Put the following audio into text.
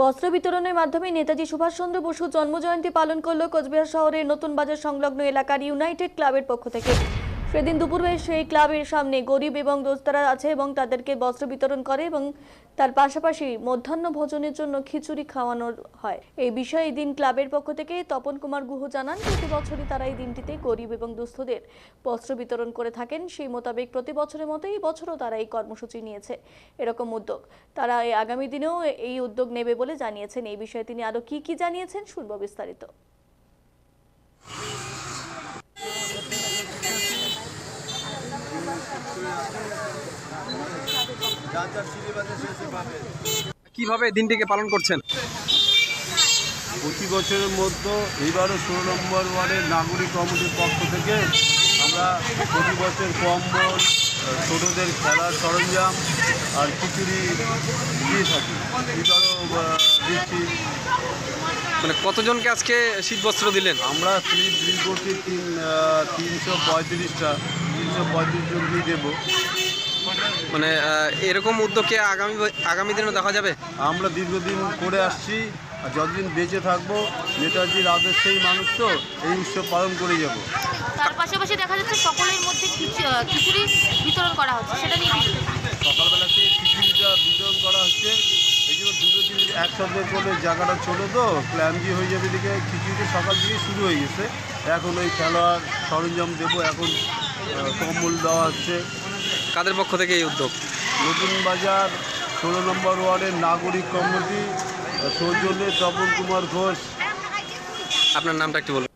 বস্ত্র বিতরণের মাধ্যমে নেতাজি সুভাষচন্দ্র বসু জন্মজয়ন্তী পালন করল কোচবিহার শহরের নতুন বাজার সংলগ্ন এলাকার ইউনাইটেড ক্লাবের পক্ষ থেকে। সেদিন দুপুরে সেই ক্লাবের সামনে গরিব এবং দোস্তারা আছে এবং তাদেরকে বস্ত্র বিতরণ করে এবং তার পাশাপাশি মধ্যাহ্ন ভোজনের জন্য খিচুড়ি খাওয়ানো হয়। এই বিষয়ে দিন ক্লাবের পক্ষ থেকে তপন কুমার গুহ জানান, প্রতি বছরই তারা এই দিনটিতে গরিব এবং দুস্থদের বস্ত্র বিতরণ করে থাকেন। সেই মোতাবেক প্রতি বছরের মতো এই বছরও তারা এই কর্মসূচি নিয়েছে। এরকম উদ্যোগ তারা আগামী দিনেও এই উদ্যোগ নেবে বলে জানিয়েছেন। এই বিষয়ে তিনি আরও কি কি জানিয়েছেন শুনব বিস্তারিত। কীভাবে দিনটিকে পালন করছেন? প্রতি বছরের মধ্যে এইবারও ষোলো নম্বর ওয়ার্ডের নাগরিক কমিটির পক্ষ থেকে আমরা প্রতি বছর কম্বল ছোটদের খেলার সরঞ্জাম আর খিচুড়ি দিয়ে থাকি। দিচ্ছি। মানে কতজনকে আজকে শীত বস্ত্র দিলেন? আমরা ড্রিল করছি তিন তিনশো পঁয়ত্রিশটা। তিনশো পঁয়ত্রিশ জনকেই দেবো। মানে এরকম উদ্যোগকে আগামী আগামী দিনে দেখা যাবে? আমরা দীর্ঘদিন করে আসছি আর যতদিন বেঁচে থাকব নেতাজির আদর্শেই মানুষ তো এই উৎসব পালন করে যাব। তার পাশাপাশি দেখা যাচ্ছে সকলের মধ্যে খিচুড়ি বিতরণ করা হচ্ছে সেটা নিয়ে সকালবেলাতে খিচুড়িটা বিতরণ করা হচ্ছে। এই জন্য দুটো জিনিস একসাথে করলে জায়গাটা ছোটো তো ক্ল্যান্তি হয়ে যাবে দিকে খিচুড়িটা সকাল থেকে শুরু হয়ে গেছে। এখন ওই খেলোয়াড় সরঞ্জাম দেবো এখন কম্বল দেওয়া হচ্ছে। কাদের পক্ষ থেকে এই উদ্যোগ? নতুন বাজার ষোলো নম্বর ওয়ার্ডের নাগরিক কমিটি সৌজন্যে তপন কুমার ঘোষ। আপনার নামটা একটু বলুন।